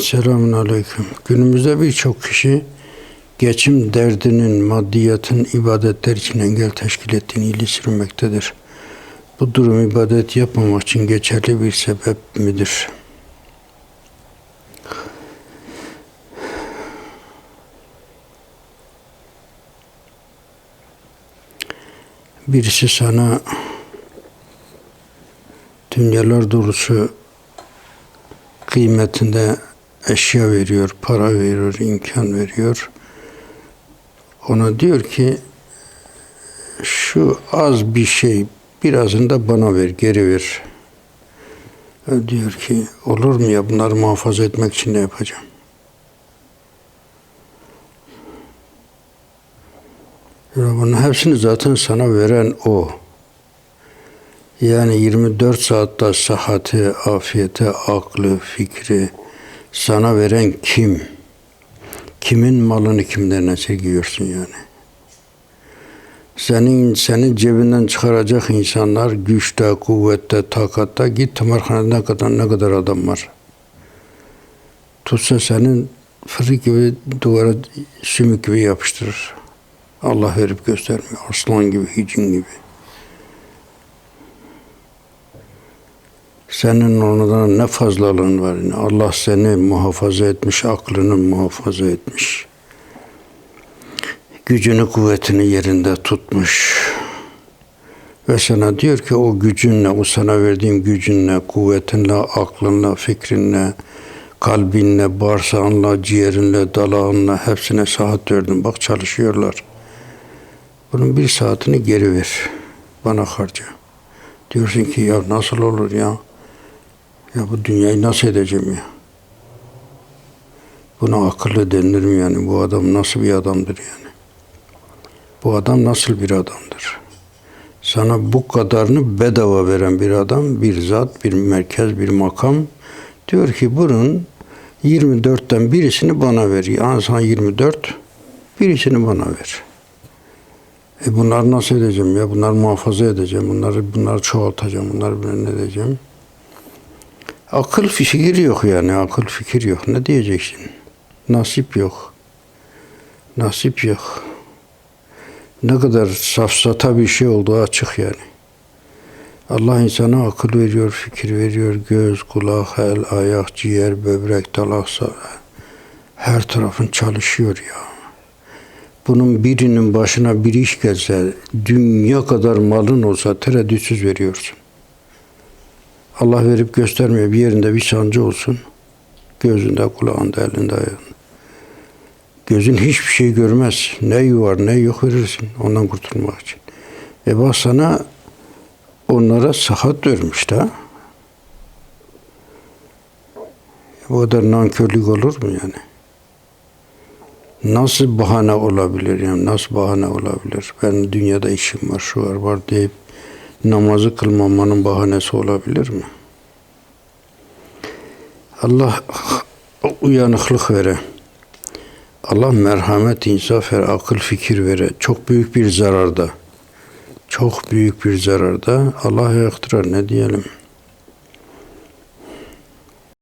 Selamun Aleyküm. Günümüzde birçok kişi geçim derdinin, maddiyatın ibadetler için engel teşkil ettiğini ileri sürmektedir. Bu durum ibadet yapmamak için geçerli bir sebep midir? Birisi sana dünyalar dolusu kıymetinde eşya veriyor, para veriyor, imkan veriyor. Ona diyor ki şu az bir şey birazını da bana ver, geri ver. O diyor ki olur mu ya bunları muhafaza etmek için ne yapacağım? Ya bunun hepsini zaten sana veren o. Yani 24 saatte sıhhati, afiyeti, aklı, fikri sana veren kim? Kimin malını kimden esirgiyorsun yani? Senin senin cebinden çıkaracak insanlar güçte, kuvvette, takatta git tımarhanede ne kadar ne kadar adam var. Tutsa senin fırık gibi duvara sümük gibi yapıştırır. Allah verip göstermiyor. Aslan gibi, hicin gibi. Senin ondan ne fazlalığın var. Yani Allah seni muhafaza etmiş, aklını muhafaza etmiş. Gücünü, kuvvetini yerinde tutmuş. Ve sana diyor ki o gücünle, o sana verdiğim gücünle, kuvvetinle, aklınla, fikrinle, kalbinle, bağırsağınla, ciğerinle, dalağınla hepsine saat verdim. Bak çalışıyorlar. Bunun bir saatini geri ver. Bana harca. Diyorsun ki ya nasıl olur ya? Ya bu dünyayı nasıl edeceğim ya? Buna akıllı denilir mi yani? Bu adam nasıl bir adamdır yani? Bu adam nasıl bir adamdır? Sana bu kadarını bedava veren bir adam, bir zat, bir merkez, bir makam diyor ki bunun 24'ten birisini bana ver. Yani sana 24, birisini bana ver. E bunları nasıl edeceğim ya? Bunları muhafaza edeceğim. Bunları bunları çoğaltacağım. Bunları ben edeceğim? Akıl fikir yok yani. Akıl fikir yok. Ne diyeceksin? Nasip yok. Nasip yok. Ne kadar safsata bir şey olduğu açık yani. Allah insana akıl veriyor, fikir veriyor. Göz, kulak, el, ayak, ciğer, böbrek, dalak, her tarafın çalışıyor ya. Bunun birinin başına bir iş gelse, dünya kadar malın olsa tereddütsüz veriyorsun. Allah verip göstermiyor. Bir yerinde bir sancı olsun. Gözünde, kulağında, elinde, ayağında. Gözün hiçbir şey görmez. Ne var ne yok verirsin ondan kurtulmak için. E bak sana onlara sıhhat vermiş de. Bu kadar nankörlük olur mu yani? Nasıl bahane olabilir yani nasıl bahane olabilir? Ben dünyada işim var, şu var, var deyip namazı kılmamanın bahanesi olabilir mi? Allah uyanıklık vere. Allah merhamet, insaf vere, akıl, fikir vere. Çok büyük bir zararda. Çok büyük bir zararda. Allah yaktırar ne diyelim.